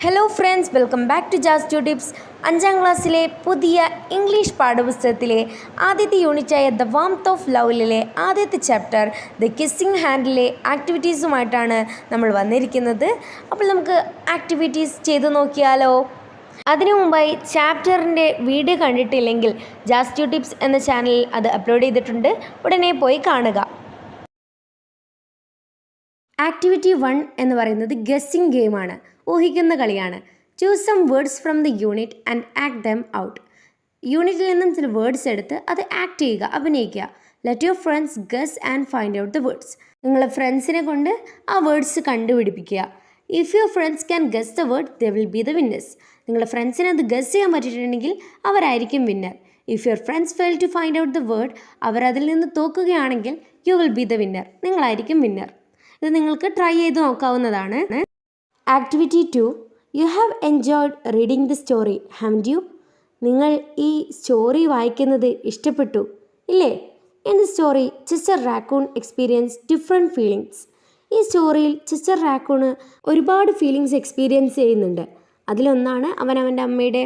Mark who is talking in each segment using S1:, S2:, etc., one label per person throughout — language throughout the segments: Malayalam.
S1: Hello friends welcome back to Jaz to tips അഞ്ചാം ക്ലാസ്സിലെ പുതിയ ഇംഗ്ലീഷ് പാഠപുസ്തകത്തിലെ ആദ്യത്തെ യൂണിറ്റായ ദ വാംത്ത് ഓഫ് ലവിലെ ആദ്യത്തെ ചാപ്റ്റർ ദ കിസ്സിങ് ഹാൻഡിലെ ആക്ടിവിറ്റീസുമായിട്ടാണ് നമ്മൾ വന്നിരിക്കുന്നത്. അപ്പോൾ നമുക്ക് ആക്ടിവിറ്റീസ് ചെയ്തു നോക്കിയാലോ? അതിനു മുമ്പായി ചാപ്റ്ററിന്റെ വീഡിയോ കണ്ടിട്ടില്ലെങ്കിൽ ജാസ് ടു ടിപ്സ് എന്ന ചാനലിൽ അത് അപ്ലോഡ് ചെയ്തിട്ടുണ്ട്. ഉടനെ പോയി കാണുക. ആക്ടിവിറ്റി വൺ എന്ന് പറയുന്നത് ഗസ്സിംഗ് ഗെയിമാണ്. ഊഹിക്കുന്ന കളിയാണ്. Choose some words from the unit and act them out യൂണിറ്റിൽ നിന്നും ചില വേർഡ്സ് എടുത്ത് അത് ആക്ട് ചെയ്യുക അഭിനയിക്കുക. Let your friends guess and find out the words നിങ്ങളെ ഫ്രണ്ട്സിനെ കൊണ്ട് ആ words കണ്ടുപിടിപ്പിക്കുക. If your friends can guess the word the will be the winners നിങ്ങളുടെ ഫ്രണ്ട്സിനെ അത് ഗസ് ചെയ്യാൻ പറ്റിയിട്ടുണ്ടെങ്കിൽ അവരായിരിക്കും winner if your friends fail to find out the word അവർ അതിൽ നിന്ന് തോക്കുകയാണെങ്കിൽ you will be the winner നിങ്ങളായിരിക്കും winner ഇത് നിങ്ങൾക്ക് ട്രൈ ചെയ്ത് നോക്കാവുന്നതാണ്. Activity two you have enjoyed reading the story have you നിങ്ങൾ ഈ സ്റ്റോറി വായിക്കുന്നത് ഇഷ്ടപ്പെട്ടു ഇല്ലേ? In the story Chester raccoon experience different feelings ഈ സ്റ്റോറിയിൽ ചിസ്റ്റർ റാക്കൂണ് ഒരുപാട് ഫീലിങ്സ് എക്സ്പീരിയൻസ് ചെയ്യുന്നുണ്ട്. അതിലൊന്നാണ് അവൻ അവന്റെ അമ്മയുടെ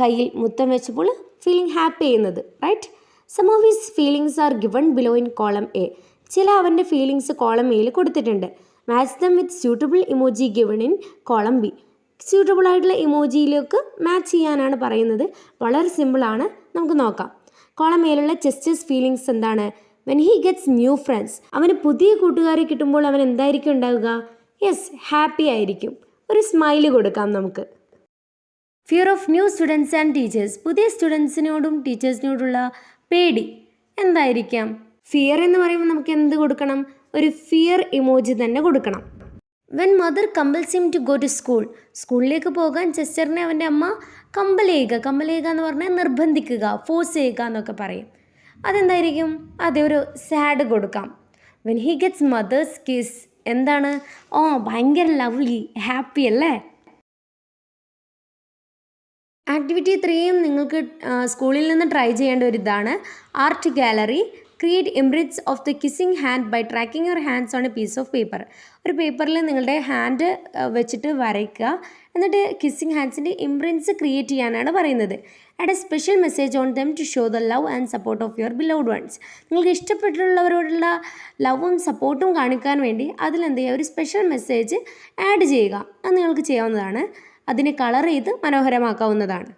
S1: കയ്യിൽ മുത്തം വെച്ചപ്പോൾ ഫീലിംഗ് ഹാപ്പി ചെയ്യുന്നത് write some of his feelings are given below in column A ചില അവന്റെ ഫീലിങ്സ് കോളം എയിൽ കൊടുത്തിട്ടുണ്ട്. Match them with suitable emoji given in column B suitable ആയിട്ടുള്ള ഇമോജിയിലേക്ക് മാച്ച് ചെയ്യാനാണ് പറയുന്നത്. വളരെ സിമ്പിളാണ് നമുക്ക് നോക്കാം. കോളം മേലുള്ള ചെസ്റ്റേഴ്സ് ഫീലിങ്സ് എന്താണ്? When he gets new friends അവന് പുതിയ കൂട്ടുകാരെ കിട്ടുമ്പോൾ അവൻ എന്തായിരിക്കും ഉണ്ടാവുക? യെസ് ഹാപ്പി ആയിരിക്കും. ഒരു സ്മൈൽ കൊടുക്കാം നമുക്ക്. Fear of new students and teachers പുതിയ സ്റ്റുഡൻസിനോടും ടീച്ചേഴ്സിനോടുള്ള പേടി എന്തായിരിക്കാം? ഫിയർ എന്ന് പറയുമ്പോൾ നമുക്ക് എന്ത് കൊടുക്കണം? ഒരു ഫിയർ ഇമോജി തന്നെ കൊടുക്കണം. When mother compels him to go to school സ്കൂളിലേക്ക് പോകാൻ ചെസ്റ്ററിനെ അവന്റെ അമ്മ കമ്പൽ ചെയ്യുക. കമ്പൽ ചെയ്യുക എന്ന് പറഞ്ഞാൽ നിർബന്ധിക്കുക ഫോഴ്സ് ചെയ്യുക എന്നൊക്കെ പറയും. അതെന്തായിരിക്കും? അതെ ഒരു സാഡ് കൊടുക്കാം. When he gets mother's kiss എന്താണ്? ഓ ഭയങ്കര ലവ്ലി ഹാപ്പി അല്ലേ? ആക്ടിവിറ്റി ത്രീയും നിങ്ങൾക്ക് സ്കൂളിൽ നിന്ന് ട്രൈ ചെയ്യേണ്ട ഒരു ഇതാണ് art gallery create imprints of the kissing hand by tracking your hands on a piece of paper ഒരു പേപ്പറിൽ നിങ്ങളുടെ ഹാൻഡ് വെച്ചിട്ട് വരയ്ക്കുക. എന്നിട്ട് കിസ്സിങ് ഹാൻഡ്സിന്റെ ഇംപ്രിന്റ്സ് ക്രിയേറ്റ് ചെയ്യാനാണ് പറയുന്നത്. Add a special message on them to show the love and support of your beloved ones നിങ്ങൾക്ക് ഇഷ്ടപ്പെട്ടുള്ളവരോടുള്ള ലവും സപ്പോർട്ടും കാണിക്കാൻ വേണ്ടി അതിലെന്ത് ചെയ്യുക? ഒരു സ്പെഷ്യൽ മെസ്സേജ് ആഡ് ചെയ്യുക. അത് നിങ്ങൾക്ക് ചെയ്യാവുന്നതാണ്. അതിനെ കളർ ചെയ്ത് മനോഹരമാക്കാവുന്നതാണ്.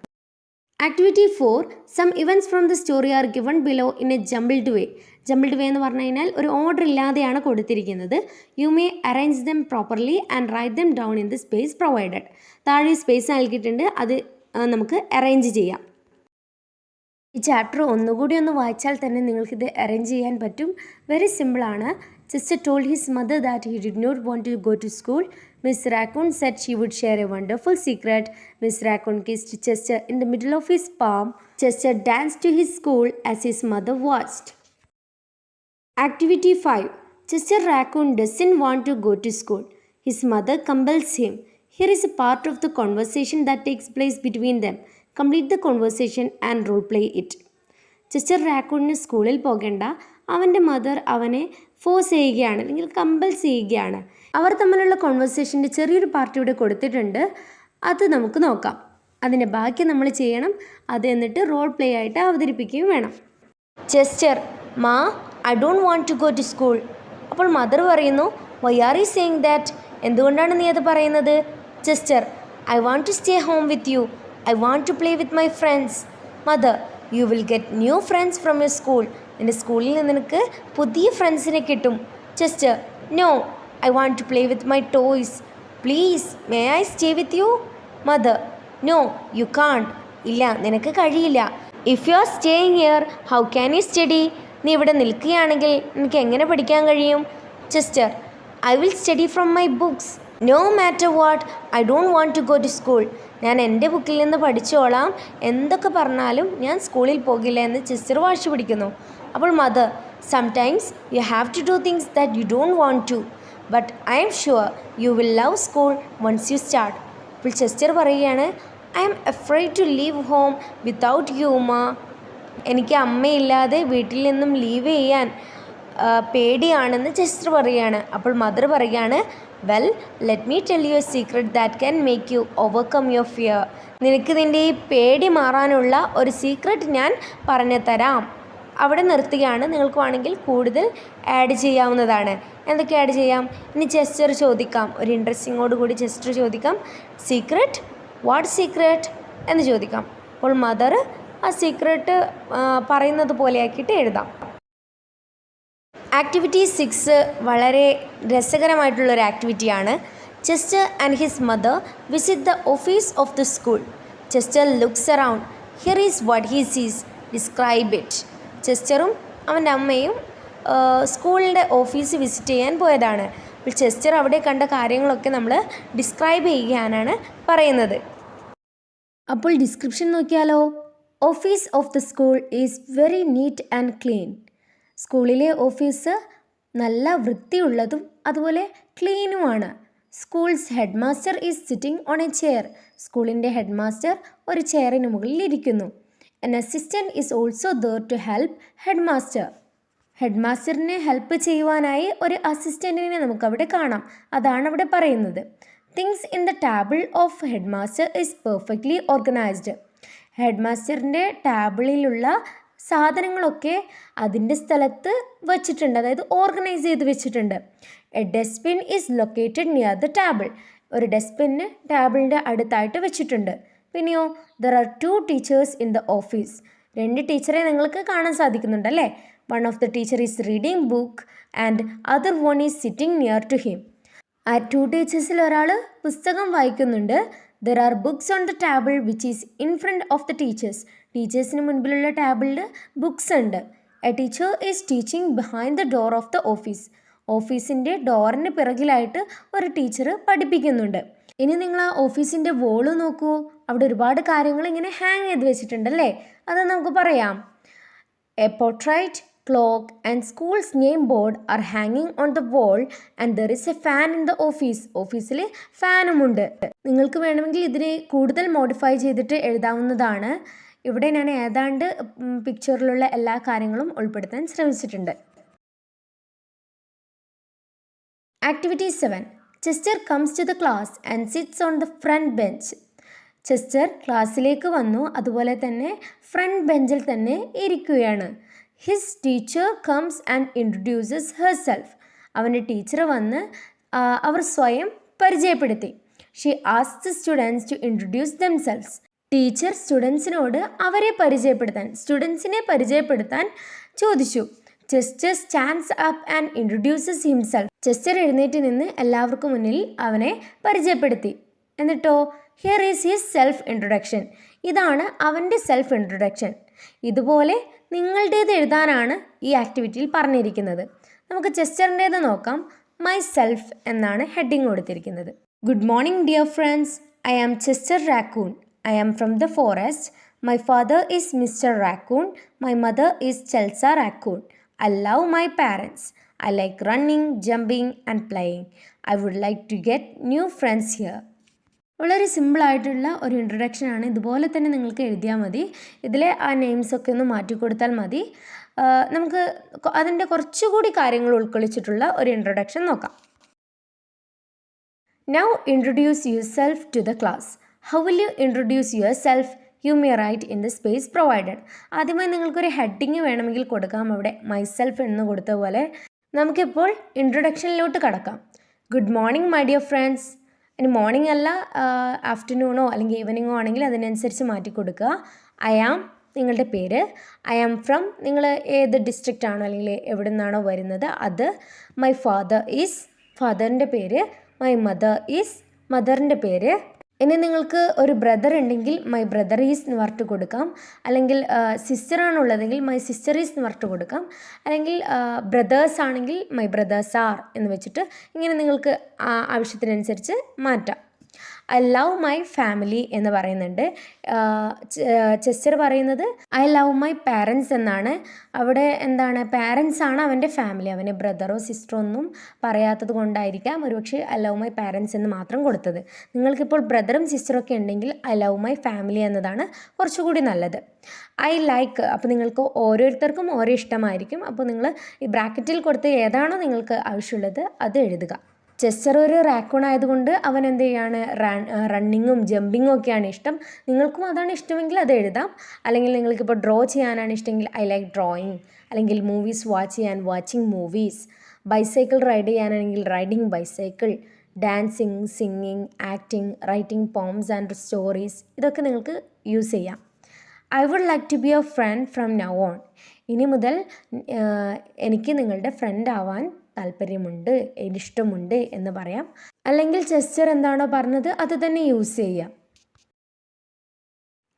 S1: Activity four some events from the story are given below in a jumbled way. Jumbled way എന്ന് പറഞ്ഞു കഴിഞ്ഞാൽ ഒരു ഓർഡർ ഇല്ലാതെയാണ് കൊടുത്തിരിക്കുന്നത്. You may arrange them properly and write them down in the space provided. താഴെ സ്പേസ് നൽകിയിട്ടുണ്ട്. അത് നമുക്ക് അറേഞ്ച് ചെയ്യാം. ഈ ചാപ്റ്റർ ഒന്നുകൂടി ഒന്ന് വായിച്ചാൽ തന്നെ നിങ്ങൾക്കിത് അറേഞ്ച് ചെയ്യാൻ പറ്റും. വെരി സിമ്പിളാണ്. Just told his mother that he did not want to go to school miss raccoon said she would share a wonderful secret miss raccoon kissed Chester in the middle of his palm Chester dance to his school as his mother watched Activity 5 Chester Raccoon doesn't want to go to school. His mother compels him. Here is a part of the conversation that takes place between them. Complete the conversation and role play it. Chester റാക്കൂണിന് സ്കൂളിൽ പോകേണ്ട അവന്റെ മദർ അവനെ ഫോഴ്സ് ചെയ്യുകയാണ് അല്ലെങ്കിൽ കമ്പൽസ് ചെയ്യുകയാണ്. അവർ തമ്മിലുള്ള കോൺവെർസേഷന്റെ ചെറിയൊരു പാർട്ട് ഇവിടെ കൊടുത്തിട്ടുണ്ട്. അത് നമുക്ക് നോക്കാം. അതിന്റെ ബാക്കി നമ്മൾ ചെയ്യണം. അത് എന്നിട്ട് റോൾ പ്ലേ ആയിട്ട് അവതരിപ്പിക്കുകയും വേണം. Chester ma I don't want to go to school അപ്പോൾ മദർ പറയുന്നു why are you saying that എന്തുകൊണ്ടാണ് നീ അത് പറയുന്നത്? Chester I want to stay home with you I want to play with my friends mother you will get new friends from your school എന്റെ സ്കൂളിൽ നിന്ന് നിനക്ക് പുതിയ ഫ്രണ്ട്സിനെ കിട്ടും. Just no I want to play with my toys please may I stay with you mother no you can't ഇല്ല നിനക്ക് കഴിയില്ല. If you are staying here how can you study നീ ഇവിടെ നിൽക്കുകയാണെങ്കിൽ എനിക്ക് എങ്ങനെ പഠിക്കാൻ കഴിയും? Chester I will study from my books no matter what I don't want to go to school ഞാൻ എന്റെ ബുക്കിൽ നിന്ന് പഠിച്ചോളാം. എന്തൊക്കെ പറഞ്ഞാലും ഞാൻ സ്കൂളിൽ പോകില്ല എന്ന് ചെസ്റ്റർ വാശി പിടിക്കുന്നു. അപ്പോൾ mother sometimes you have to do things that you don't want to but I'm sure you will love school once you start അപ്പോൾ ചെസ്റ്റർ പറയുകയാണ് I'm afraid to leave home without you ഉമ്മ. എനിക്ക് അമ്മയില്ലാതെ വീട്ടിൽ നിന്നും ലീവ് ചെയ്യാൻ പേടിയാണെന്ന് ചെസ്റ്റർ പറയുകയാണ്. അപ്പോൾ മദർ പറയുകയാണ് well let me tell you a secret that can make you overcome your fear നിനക്ക് നിന്റെ ഈ പേടി മാറാനുള്ള ഒരു സീക്രട്ട് ഞാൻ പറഞ്ഞു തരാം അവിടെ നിർത്തുകയാണ്. നിങ്ങൾക്ക് വേണമെങ്കിൽ കൂടുതൽ ആഡ് ചെയ്യാവുന്നതാണ്. എന്തൊക്കെ ആഡ് ചെയ്യാം? ഇനി ജെസ്റ്റർ ചോദിക്കാം. ഒരു ഇൻട്രസ്റ്റിങ്ങോട് കൂടി ജെസ്റ്റർ ചോദിക്കാം. സീക്രട്ട് വാട്ട് സീക്രട്ട് എന്ന് ചോദിക്കാം. അപ്പോൾ മദർ ആ സീക്രട്ട് പറയുന്നത് പോലെയാക്കിയിട്ട് എഴുതാം. ആക്ടിവിറ്റി സിക്സ് വളരെ രസകരമായിട്ടുള്ളൊരു ആക്ടിവിറ്റിയാണ് Chester and his mother visit the office of the school Chester looks around here is what he sees describe it ചെസ്റ്ററും അവന്റെ അമ്മയും സ്കൂളിന്റെ ഓഫീസ് വിസിറ്റ് ചെയ്യാൻ പോയതാണ്. അപ്പോൾ ചെസ്റ്റർ അവിടെ കണ്ട കാര്യങ്ങളൊക്കെ നമ്മൾ ഡിസ്ക്രൈബ് ചെയ്യാനാണ് പറയുന്നത്. അപ്പോൾ ഡിസ്ക്രിപ്ഷൻ നോക്കിയാലോ? Office of the school is very neat and clean. സ്കൂളിലെ ഓഫീസ് നല്ല വൃത്തിയുള്ളതും അതുപോലെ ക്ലീനുമാണ്. School's headmaster is sitting on a chair. സ്കൂളിന്റെ ഹെഡ് മാസ്റ്റർ ഒരു ചെയറിന് മുകളിൽ ഇരിക്കുന്നു. An assistant is also there to help headmaster. Master head മാസ്റ്ററിനെ help ചെയ്യുവാനായി ഒരു അസിസ്റ്റന്റിനെ നമുക്കവിടെ കാണാം. അതാണ് അവിടെ പറയുന്നത്. Things in the table of headmaster is perfectly organised head മാസ്റ്ററിന്റെ ടേബിളിലുള്ള സാധനങ്ങളൊക്കെ അതിന്റെ സ്ഥലത്ത് വച്ചിട്ടുണ്ട്. അതായത് ഓർഗനൈസ് ചെയ്ത് വെച്ചിട്ടുണ്ട്. A dustbin is located near the table ഒരു ഡസ്റ്റ്ബിന്ന് ടേബിളിന്റെ അടുത്തായിട്ട് വെച്ചിട്ടുണ്ട്. പിന്നെയോ there are two teachers in the office രണ്ട് ടീച്ചറെ നിങ്ങൾക്ക് കാണാൻ സാധിക്കുന്നുണ്ട് അല്ലേ one of the teacher is reading book and other one is sitting near to him ആ ടു ടീച്ചേഴ്സിൽ ഒരാൾ പുസ്തകം വായിക്കുന്നുണ്ട്. There are books on the table which is in front of the teachers ടീച്ചേഴ്സിന് മുൻപിലുള്ള ടേബിളിൽ ബുക്സ് ഉണ്ട്. A teacher is teaching behind the door of the office ഓഫീസിന്റെ ഡോറിന് പിറകിലായിട്ട് ഒരു ടീച്ചർ പഠിപ്പിക്കുന്നുണ്ട്. ഇനി നിങ്ങൾ ആ ഓഫീസിന്റെ വോൾ നോക്കൂ. അവിടെ ഒരുപാട് കാര്യങ്ങൾ ഇങ്ങനെ ഹാങ് ചെയ്ത് വെച്ചിട്ടുണ്ടല്ലേ? അത് നമുക്ക് പറയാം. A portrait clock and school's name board are ഹാങ്ങിങ് on the wall and there is a fan in the office ഓഫീസിൽ ഫാനുമുണ്ട്. നിങ്ങൾക്ക് വേണമെങ്കിൽ ഇതിനെ കൂടുതൽ മോഡിഫൈ ചെയ്തിട്ട് എഴുതാവുന്നതാണ്. ഇവിടെ ഞാൻ ഏതാണ്ട് പിക്ചറിലുള്ള എല്ലാ കാര്യങ്ങളും ഉൾപ്പെടുത്താൻ ശ്രമിച്ചിട്ടുണ്ട്. Activity seven Chester comes to the class and sits on the front bench Chester ക്ലാസ്സിലേക്ക് വന്നു. അതുപോലെ തന്നെ ഫ്രണ്ട് ബെഞ്ചിൽ തന്നെ ഇരിക്കുകയാണ്. His teacher comes and introduces herself അവന്റെ ടീച്ചർ വന്ന് അവർ സ്വയം പരിചയപ്പെടുത്തി. She as the students to introduce themselves teacher സ്റ്റുഡൻസിനോട് അവരെ പരിചയപ്പെടുത്താൻ സ്റ്റുഡൻസിനെ പരിചയപ്പെടുത്താൻ ചോദിച്ചു. Chester stands up and introduces himself Chester എഴുന്നേറ്റ് നിന്ന് എല്ലാവർക്കും മുന്നിൽ അവനെ പരിചയപ്പെടുത്തി. എന്നിട്ടോ here is his self introduction ഇതാണ് അവന്റെ സെൽഫ് ഇൻട്രൊഡക്ഷൻ ഇതുപോലെ നിങ്ങളുടേത് എഴുതാനാണ് ഈ ആക്ടിവിറ്റിയിൽ പറഞ്ഞിരിക്കുന്നത്. നമുക്ക് ചെസ്റ്ററിന്റേത് നോക്കാം. മൈ സെൽഫ് എന്നാണ് ഹെഡിങ് കൊടുത്തിരിക്കുന്നത്. Good morning dear friends I am Chester Raccoon I am from the forest my father is mister Raccoon my mother is Chelsea Raccoon I love my parents I like running jumping and playing I would like to get new friends here വളരെ സിമ്പിളായിട്ടുള്ള ഒരു ഇൻട്രൊഡക്ഷൻ ആണ്. ഇതുപോലെ തന്നെ നിങ്ങൾക്ക് എഴുതിയാൽ മതി. ഇതിലെ ആ നെയിംസൊക്കെ ഒന്ന് മാറ്റി കൊടുത്താൽ മതി. നമുക്ക് അതിന്റെ കുറച്ചുകൂടി കാര്യങ്ങൾ ഉൾക്കൊള്ളിച്ചിട്ടുള്ള ഒരു ഇൻട്രൊഡക്ഷൻ നോക്കാം. Now introduce yourself to the class how will you introduce yourself you may write in the space provided ആദ്യമായി നിങ്ങൾക്കൊരു ഹെഡിങ് വേണമെങ്കിൽ കൊടുക്കാം. അവിടെ മൈസെൽഫ് എന്ന് കൊടുത്ത പോലെ നമുക്കിപ്പോൾ ഇൻട്രൊഡക്ഷനിലോട്ട് കടക്കാം. Good morning my dear friends ഇനി മോർണിംഗ് അല്ല ആഫ്റ്റർനൂണോ അല്ലെങ്കിൽ ഈവനിങ്ങോ ആണെങ്കിൽ അതിനനുസരിച്ച് മാറ്റി കൊടുക്കുക. ഐ ആം നിങ്ങളുടെ പേര്. ഐ ആം ഫ്രം നിങ്ങൾ ഏത് ഡിസ്ട്രിക്റ്റ് ആണോ അല്ലെങ്കിൽ എവിടെ നിന്നാണോ വരുന്നത് അത് മൈ ഫാദർ ഈസ് ഫാദറിന്റെ പേര് മൈ മദർ ഈസ് മദറിന്റെ പേര് ഇനി നിങ്ങൾക്ക് ഒരു ബ്രദർ ഉണ്ടെങ്കിൽ മൈ ബ്രദർ ഈസ് എന്ന് പറഞ്ഞിട്ട് കൊടുക്കാം. അല്ലെങ്കിൽ സിസ്റ്റർ ആണുള്ളതെങ്കിൽ മൈ സിസ്റ്റർ ഈസ് എന്ന് പറഞ്ഞിട്ട് കൊടുക്കാം. അല്ലെങ്കിൽ ബ്രദേഴ്സ് ആണെങ്കിൽ മൈ ബ്രദേഴ്സ് ആർ എന്ന് വെച്ചിട്ട് ഇങ്ങനെ നിങ്ങൾക്ക് ആവശ്യത്തിനനുസരിച്ച് മാറ്റാം. ഐ ലവ് മൈ ഫാമിലി എന്ന് പറയുന്നുണ്ട്. ചെസ്റ്റർ പറയുന്നത് ഐ ലവ് മൈ പാരൻസ് എന്നാണ്. അവിടെ എന്താണ്? പാരൻസ് ആണ് അവന്റെ ഫാമിലി അവന്റെ ബ്രദറോ സിസ്റ്ററോ ഒന്നും പറയാത്തത് കൊണ്ടായിരിക്കാം. ഒരുപക്ഷെ ഐ ലവ് മൈ പാരൻസ് എന്ന് മാത്രം കൊടുത്തത്. നിങ്ങൾക്കിപ്പോൾ ബ്രദറും സിസ്റ്ററും ഒക്കെ ഉണ്ടെങ്കിൽ ഐ ലവ് മൈ ഫാമിലി എന്നതാണ് കുറച്ചുകൂടി നല്ലത്. ഐ ലൈക്ക് അപ്പോൾ നിങ്ങൾക്ക് ഓരോരുത്തർക്കും ഓരോ ഇഷ്ടമായിരിക്കും. അപ്പോൾ നിങ്ങൾ ഈ ബ്രാക്കറ്റിൽ കൊടുത്ത് ഏതാണോ നിങ്ങൾക്ക് ആവശ്യമുള്ളത് അത് എഴുതുക. ചെസ്റ്റർ ഒരു റാക്കൂൺ ആയതുകൊണ്ട് അവൻ എന്ത് ചെയ്യാണ്? റണ്ണിങ്ങും ജമ്പിങ്ങും ഒക്കെയാണ് ഇഷ്ടം. നിങ്ങൾക്കും അതാണ് ഇഷ്ടമെങ്കിൽ അത് എഴുതാം. അല്ലെങ്കിൽ നിങ്ങൾക്കിപ്പോൾ ഡ്രോ ചെയ്യാനാണ് ഇഷ്ടമെങ്കിൽ ഐ ലൈക്ക് ഡ്രോയിങ് അല്ലെങ്കിൽ മൂവീസ് വാച്ച് ചെയ്യാൻ വാച്ചിങ് മൂവീസ് ബൈസൈക്കിൾ റൈഡ് ചെയ്യാനാണെങ്കിൽ riding bicycle dancing singing acting writing poems and stories ഇതൊക്കെ നിങ്ങൾക്ക് യൂസ് ചെയ്യാം. I would like to be a friend from now on ഇനി മുതൽ എനിക്ക് നിങ്ങളുടെ ഫ്രണ്ട് ആവാൻ താല്പര്യമുണ്ട് ഇഷ്ടമുണ്ട് എന്ന് പറയാം. അല്ലെങ്കിൽ ചെസ്റ്റർ എന്താണോ പറഞ്ഞത് അത് തന്നെ യൂസ് ചെയ്യാം.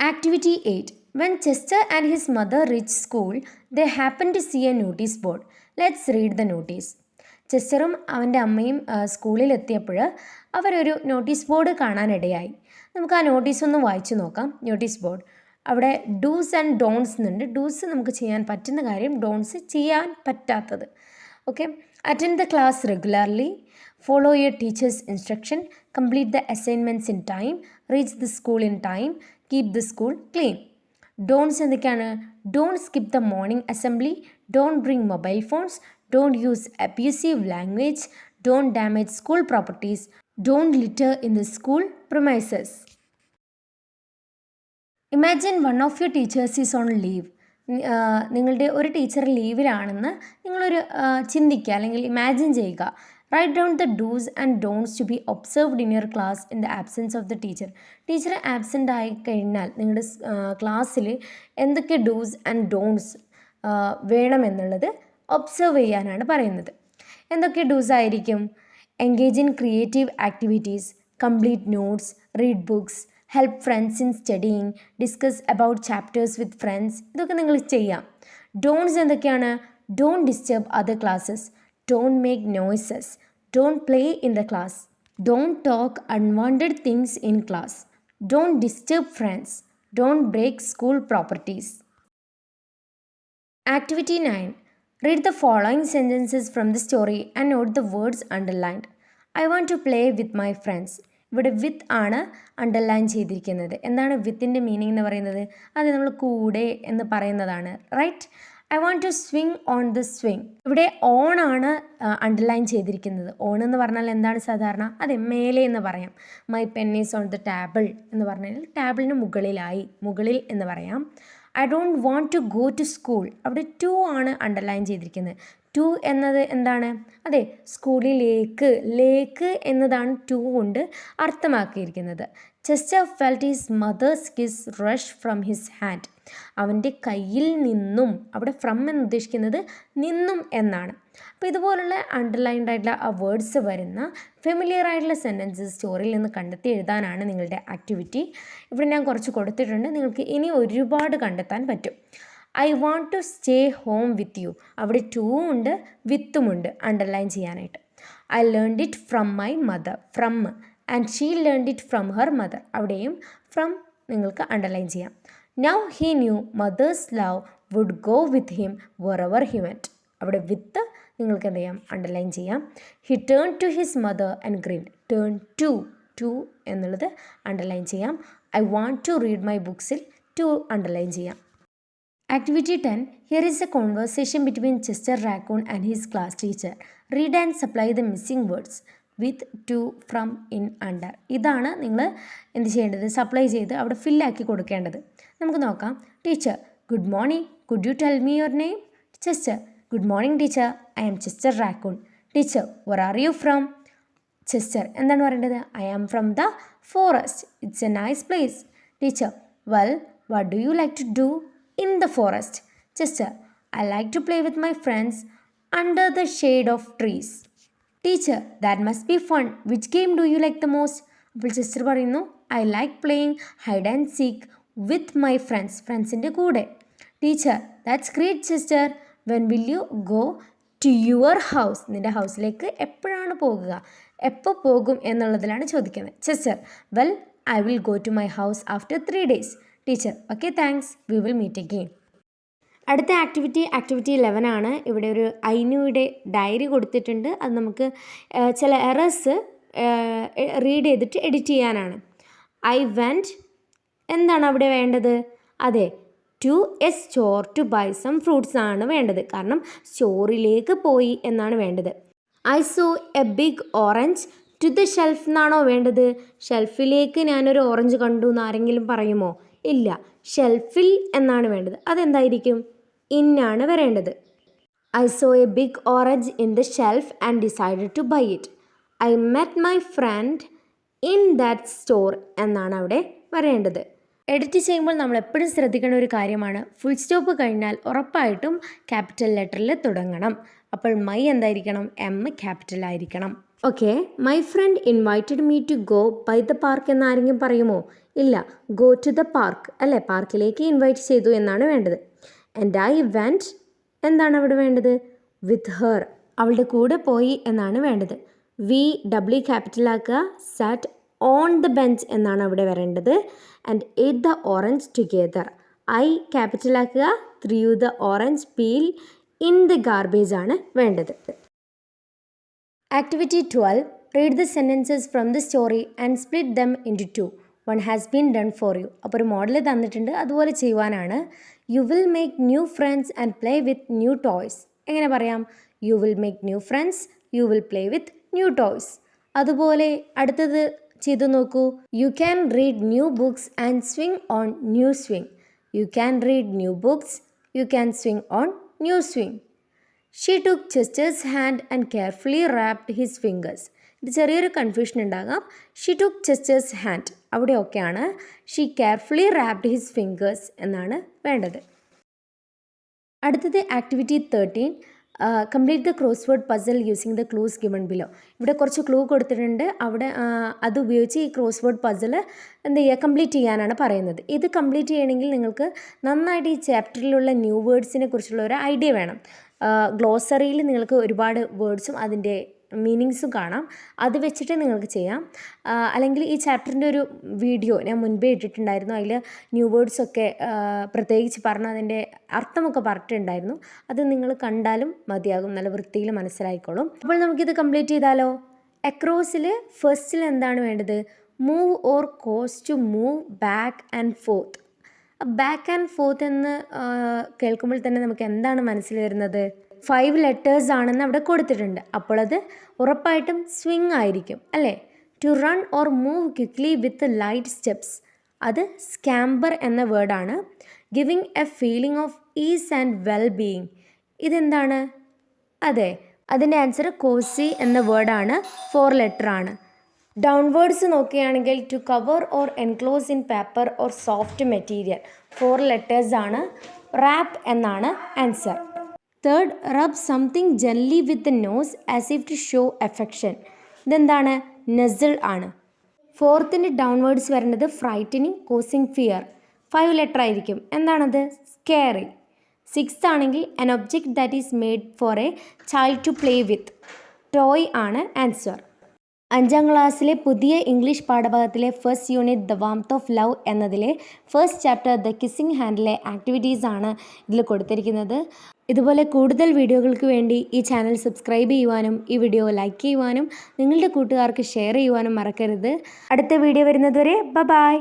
S1: Activity eight when Chester and his mother reach school they happen to see a notice board let's read the notice ചെസ്റ്ററും അവന്റെ അമ്മയും സ്കൂളിൽ എത്തിയപ്പോൾ അവരൊരു നോട്ടീസ് ബോർഡ് കാണാനിടയായി. നമുക്ക് ആ നോട്ടീസ് ഒന്ന് വായിച്ചു നോക്കാം. നോട്ടീസ് ബോർഡ് അവിടെ ഡൂസ് ആൻഡ് ഡോൺസ് എന്നുണ്ട് ഡൂസ് നമുക്ക് ചെയ്യാൻ പറ്റുന്ന കാര്യം ഡോൺസ് ചെയ്യാൻ പറ്റാത്തത്. Okay attend the class regularly follow your teacher's instruction complete the assignments in time reach the school in time keep the school clean don'ts എന്തൊക്കെയാണ് don't skip the morning assembly don't bring mobile phones don't use abusive language don't damage school properties don't litter in the school premises imagine one of your teachers is on leave നിങ്ങളുടെ ഒരു ടീച്ചർ ലീവിലാണെന്ന് നിങ്ങളൊരു ചിന്തിക്കുക അല്ലെങ്കിൽ ഇമാജിൻ ചെയ്യുക. Write down the dos and don'ts to be observed in your class in the absence of the teacher teacher absent ആയി കഴിഞ്ഞാൽ നിങ്ങളുടെ ക്ലാസ്സിൽ എന്തൊക്കെ ഡൂസ് ആൻഡ് ഡോൺസ് വേണമെന്നുള്ളത് ഒബ്സർവ് ചെയ്യാനാണ് പറയുന്നത്. എന്തൊക്കെ ഡൂസ് ആയിരിക്കും? Engage in creative activities complete notes read books help friends in studying discuss about chapters with friends ഇതൊക്കെ നിങ്ങൾ ചെയ്യാം. ഡോൺസ് എന്തൊക്കെയാണ്? Don't disturb other classes don't make noises don't play in the class don't talk unwanted things in class don't disturb friends don't break school properties Activity 9. Read the following sentences from the story and note the words underlined. I want to play with my friends. ഇവിടെ വിത്ത് ആണ് അണ്ടർലൈൻ ചെയ്തിരിക്കുന്നത്. എന്താണ് വിത്തിന്റെ മീനിങ് എന്ന് പറയുന്നത്? അത് നമ്മൾ കൂടെ എന്ന് പറയുന്നതാണ് right I want to swing on the swing ഇവിടെ ഓൺ ആണ് അണ്ടർലൈൻ ചെയ്തിരിക്കുന്നത്. ഓൺ എന്ന് പറഞ്ഞാൽ എന്താണ് സാധാരണ? അതെ മേലെ എന്ന് പറയാം. My pen is on the table എന്ന് പറഞ്ഞാൽ ടേബിളിന് മുകളിലായി മുകളിൽ എന്ന് പറയാം. I don't want to go to school അവിടെ ടു ആണ് അണ്ടർലൈൻ ചെയ്തിരിക്കുന്നത്. ടു എന്നത് എന്താണ്? അതെ സ്കൂളിലേക്ക് ലേക്ക് എന്നതാണ് ടു കൊണ്ട് അർത്ഥമാക്കിയിരിക്കുന്നത്. Chester felt his mother's kiss rush from his hand അവന്റെ കയ്യിൽ നിന്നും അവിടെ ഫ്രം എന്ന് ഉദ്ദേശിക്കുന്നത് നിന്നും എന്നാണ്. അപ്പോൾ ഇതുപോലുള്ള അണ്ടർലൈൻഡ് ആയിട്ടുള്ള ആ വേർഡ്സ് വരുന്ന ഫെമിലിയർ ആയിട്ടുള്ള സെന്റൻസസ് സ്റ്റോറിയിൽ നിന്ന് കണ്ടെത്തി എഴുതാനാണ് നിങ്ങളുടെ ആക്ടിവിറ്റി ഇവിടെ ഞാൻ കുറച്ച് കൊടുത്തിട്ടുണ്ട്. നിങ്ങൾക്ക് ഇനി ഒരുപാട് കണ്ടെത്താൻ പറ്റും. I want to stay home with you. അവിടെ ടൂ ഉണ്ട് വിത്തുമുണ്ട് അണ്ടർലൈൻ ചെയ്യാനായിട്ട്. I learn it from my mother. From and she learn it from her mother. അവിടെയും ഫ്രം നിങ്ങൾക്ക് അണ്ടർലൈൻ ചെയ്യാം. Now he knew mother's love would go with him wherever he went. അവിടെ വിത്ത് നിങ്ങൾക്ക് എന്ത് ചെയ്യാം? അണ്ടർലൈൻ ചെയ്യാം. He turn to his mother and grin turn to to എന്നുള്ളത് അണ്ടർലൈൻ ചെയ്യാം. I want to read my ബുക്സിൽ to underline ചെയ്യാം. Activity 10 Here is a conversation between Chester Raccoon and his class teacher. Read and supply the missing words with to from in under ഇതാണ് നിങ്ങൾ എന്ത് ചെയ്യേണ്ടത്? സപ്ലൈ ചെയ്ത് അവിടെ ഫില്ലാക്കി കൊടുക്കേണ്ടത്. നമുക്ക് നോക്കാം. Teacher good morning could you tell me your name Chester good morning teacher I am Chester Raccoon teacher where are you from Chester എന്താണ് പറയേണ്ടത്? I am from the forest it's a nice place teacher well what do you like to do in the forest Chester I like to play with my friends under the shade of trees teacher that must be fun which game do you like the most അപ്പോൾ സിസ്റ്റർ പറയുന്നു I like playing hide and seek with my friends ഫ്രണ്ട്സിന്റെ കൂടെ. Teacher that's great Chester when will you go to your house നിന്റെ ഹൗസിലേക്ക് എപ്പോഴാണ് പോകുക? എപ്പോൾ പോകും എന്നുള്ളതിലാണ് ചോദിക്കുന്നത്. Chester well I will go to my house after three days teacher. Okay thanks we will meet again അടുത്ത ആക്ടിവിറ്റി ആക്ടിവിറ്റി ഇലവൻ ആണ്. ഇവിടെ ഒരു ഐനുയുടെ ഡയറി കൊടുത്തിട്ടുണ്ട്. അത് നമുക്ക് ചില എറേഴ്സ് റീഡ് ചെയ്തിട്ട് എഡിറ്റ് ചെയ്യാനാണ്. ഐ വെന്റ് എന്താണ് അവിടെ വേണ്ടത്? അതെ to a store to buy some fruits ആണ് വേണ്ടത്. കാരണം സ്റ്റോറിലേക്ക് പോയി എന്നാണ് വേണ്ടത്. I saw a big orange to the shelf എന്നാണോ വേണ്ടത്? ഷെൽഫിലേക്ക് ഞാനൊരു ഓറഞ്ച് കണ്ടു എന്ന് ആരെങ്കിലും പറയുമോ? ഇല്ല. ഷെൽഫിൽ എന്നാണ് വേണ്ടത്. അതെന്തായിരിക്കും? ഇന്നാണ് വരേണ്ടത്. I saw a big orange in the shelf and decided to buy it I met my friend in that store എന്നാണ് അവിടെ വരേണ്ടത്. എഡിറ്റ് ചെയ്യുമ്പോൾ നമ്മൾ എപ്പോഴും ശ്രദ്ധിക്കേണ്ട ഒരു കാര്യമാണ്. ഫുൾ സ്റ്റോപ്പ് കഴിഞ്ഞാൽ ഉറപ്പായിട്ടും ക്യാപിറ്റൽ ലെറ്ററിൽ തുടങ്ങണം. അപ്പോൾ മൈ എന്തായിരിക്കണം? എം ക്യാപിറ്റൽ ആയിരിക്കണം. Okay my friend invited me to go by the park എന്നാരെങ്കിലും പറയുമോ? ഇല്ല ഗോ ടു ദ പാർക്ക് അല്ലേ? പാർക്കിലേക്ക് ഇൻവൈറ്റ് ചെയ്തു എന്നാണ് വേണ്ടത്. ആൻഡ് ഐ വെന്റ് എന്താണ് അവിടെ വേണ്ടത്? വിത്ത് ഹെർ അവളുടെ കൂടെ പോയി എന്നാണ് വേണ്ടത്. വി ഡബ്ല്യു ക്യാപിറ്റലാക്കുക സാറ്റ് ഓൺ ദ ബെഞ്ച് എന്നാണ് അവിടെ വരേണ്ടത്. And ate the orange together I ക്യാപിറ്റലാക്കുക threw the orange peel in the garbage ആണ് വേണ്ടത്. Activity twelve read the sentences from the story and split them into two one has been done for you അപ്പോൾ ഒരു മോഡൽ തന്നിട്ടുണ്ട്. അതുപോലെ ചെയ്യുവാനാണ്. You will make new friends and play with new toys എങ്ങനെ പറയാം? You will make new friends you will play with new toys അതുപോലെ അടുത്തത് ചെയ്തു നോക്കൂ. You can read new books and swing on new swing you can read new books you can swing on new swing she took Chester's hand and carefully wrapped his fingers ഇത് ചെറിയൊരു കൺഫ്യൂഷൻ ഉണ്ടാകാം. She took Chester's hand അവിടെയൊക്കെയാണ് she carefully wrapped his fingers എന്നാണ് വേണ്ടത്. അടുത്തത് activity thirteen complete the crossword puzzle using the clues given below ഇവിടെ കുറച്ച് ക്ലൂ കൊടുത്തിട്ടുണ്ട്. അവിടെ അത് ഉപയോഗിച്ച് ഈ ക്രോസ് വേർഡ് പസിൽ എന്ത് ചെയ്യുക കംപ്ലീറ്റ് ചെയ്യാനാണ് പറയുന്നത്. ഇത് കംപ്ലീറ്റ് ചെയ്യണമെങ്കിൽ നിങ്ങൾക്ക് നന്നായിട്ട് ഈ ചാപ്റ്ററിലുള്ള ന്യൂ വേർഡ്സിനെ കുറിച്ചുള്ള ഒരു ഐഡിയ വേണം. ഗ്ലോസറിയിൽ നിങ്ങൾക്ക് ഒരുപാട് വേർഡ്സും അതിന്റെ മീനിങ്സും കാണാം. അത് വെച്ചിട്ട് നിങ്ങൾക്ക് ചെയ്യാം. അല്ലെങ്കിൽ ഈ ചാപ്റ്ററിന്റെ ഒരു വീഡിയോ ഞാൻ മുൻപേ ഇട്ടിട്ടുണ്ടായിരുന്നു. അതിൽ ന്യൂ വേർഡ്സൊക്കെ പ്രത്യേകിച്ച് പറഞ്ഞ് അതിന്റെ അർത്ഥമൊക്കെ പറഞ്ഞിട്ടുണ്ടായിരുന്നു. അത് നിങ്ങൾ കണ്ടാലും മതിയാകും. നല്ല വൃത്തിയിൽ മനസ്സിലായിക്കോളും. അപ്പോൾ നമുക്കിത് കംപ്ലീറ്റ് ചെയ്താലോ? അക്രോസിൽ ഫസ്റ്റിൽ എന്താണ് വേണ്ടത്? Move or cause to move back and forth back and forth എന്ന് കേൾക്കുമ്പോൾ തന്നെ നമുക്ക് എന്താണ് മനസ്സിൽ വരുന്നത്? ഫൈവ് ലെറ്റേഴ്സ് ആണെന്ന് അവിടെ കൊടുത്തിട്ടുണ്ട്. അപ്പോൾ അത് ഉറപ്പായിട്ടും സ്വിങ് ആയിരിക്കും അല്ലേ? To run or move quickly with light steps അത് സ്കാമ്പർ എന്ന വേർഡാണ് giving a feeling of ease and well being ഇതെന്താണ്? അതെ അതിന്റെ ആൻസർ കോസി എന്ന വേർഡാണ് ഫോർ ലെറ്റർ ആണ്. ഡൗൺവേർഡ്സ് നോക്കുകയാണെങ്കിൽ to cover or enclose in paper or soft material four letters ആണ്. റാപ്പ് എന്നാണ് answer third rub something gently with nose as if to show affection ഇതെന്താണ്? നസിൾ ആണ്. ഫോർത്തിന്റെ ഡൗൺവേർഡ്സ് വരേണ്ടത് frightening causing fear five letter ആയിരിക്കും. എന്താണത്? സ്കെയറി സിക്സ് ആണെങ്കിൽ an object that is made for a child to play with toy ആണ് ആൻസർ അഞ്ചാം ക്ലാസ്സിലെ പുതിയ English പാഠഭാഗത്തിലെ first unit the warmth of love എന്നതിലെ ഫസ്റ്റ് ചാപ്റ്റർ ദ കിസ്സിംഗ് ഹാൻഡിലെ ആക്ടിവിറ്റീസ് ആണ് ഇതിൽ കൊടുത്തിരിക്കുന്നത്. ഇതുപോലെ കൂടുതൽ വീഡിയോകൾക്ക് വേണ്ടി ഈ ചാനൽ സബ്സ്ക്രൈബ് ചെയ്യുവാനും ഈ വീഡിയോ ലൈക്ക് ചെയ്യുവാനും നിങ്ങളുടെ കൂട്ടുകാർക്ക് ഷെയർ ചെയ്യുവാനും മറക്കരുത്. അടുത്ത വീഡിയോ വരുന്നതുവരെ ബ ബായ്